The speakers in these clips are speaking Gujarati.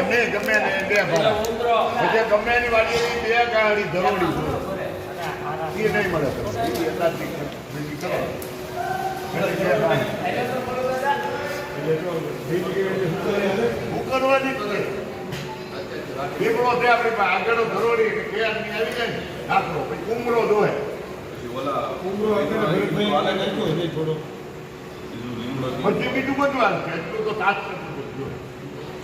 નહીં ગમે ને બે પછી ગમે એની વાડી બે ગાડી ધરોડી છે એ નહીં મળે તમને. એ એટલા એટલે. એટલે એટલે છે. એટલે બે આદમી આવી જાય આખરો પછી ઉંમરો છે થોડો પછી બીજું બધું હાલશે એટલું તો સાત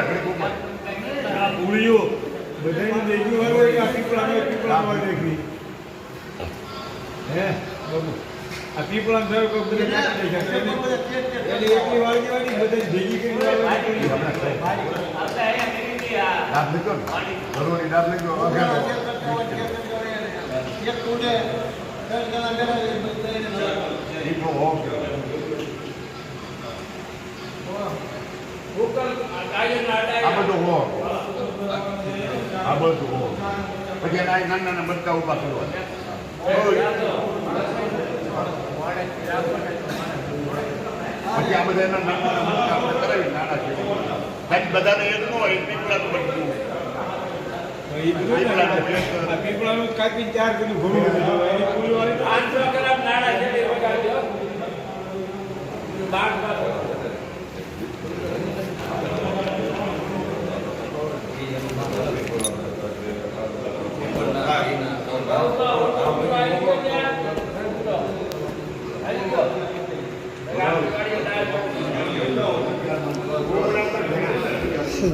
ઘડીક ઊભો રે. આ પૂળીઓ બધાને દેખ્યું હોય કે આ પીપળામાં પીપળામાં દેખી હે બાબુ આ પીપળામાં થયો કે બધે નાખી દેખાય. એની- એની એકલી વાળી દેવાની, બધાને ભેગી વાળવાની. દાબ લીધો ને ધરોડી દાબ લીધો અઘાડો. દીપડો હોવ કે. આ બધું હોવ. આ બધું હોવ. પછી એના નાના નાના બચ્ચા ઊભા કરવા પછી આ બધા એના નાના નાના આપણે કરાવી નાના છે સાહેબ બધાને એક ન હોય પીપળાનું આ પીપળાનું કાપી ચાર કિલો ઘણું નાણા હોય. એની પૂળી વાળી તો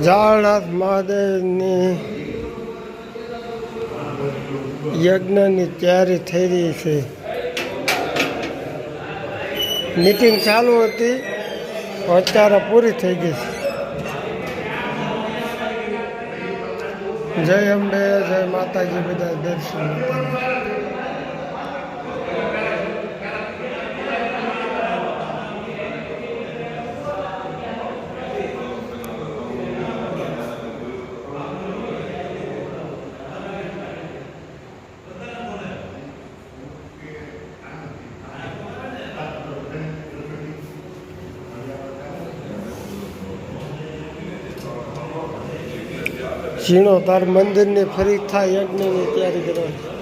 જાળનાથ મહાદેવની યજ્ઞની તૈયારી થઈ રહી છે. મિટિંગ ચાલુ હતી અત્યારે પૂરી થઈ ગઈ છે. જય અંબે જય માતાજી બધા દર્શન. માતાજી. ઝીણો તાર મંદિરની ફરી થાય યજ્ઞની તૈયારી કરવાની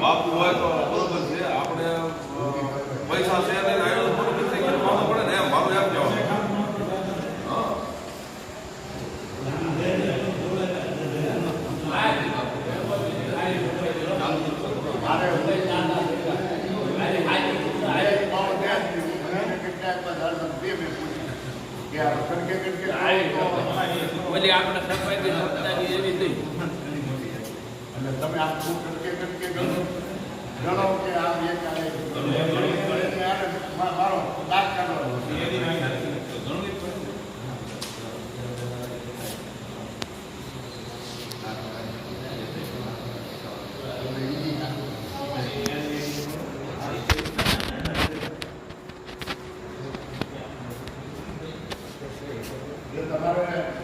બાપુ હોય તો બરોબર છે આપણે અ, પૈસા છે ને આવ્યો તો બરોબર થઈ ગયું માનો પડે ને એમ મારું એમ કહેવાનું હા ઓલી એવી થઈ. અને તમે આ કટકે કટકે ગણો. કે આ એક another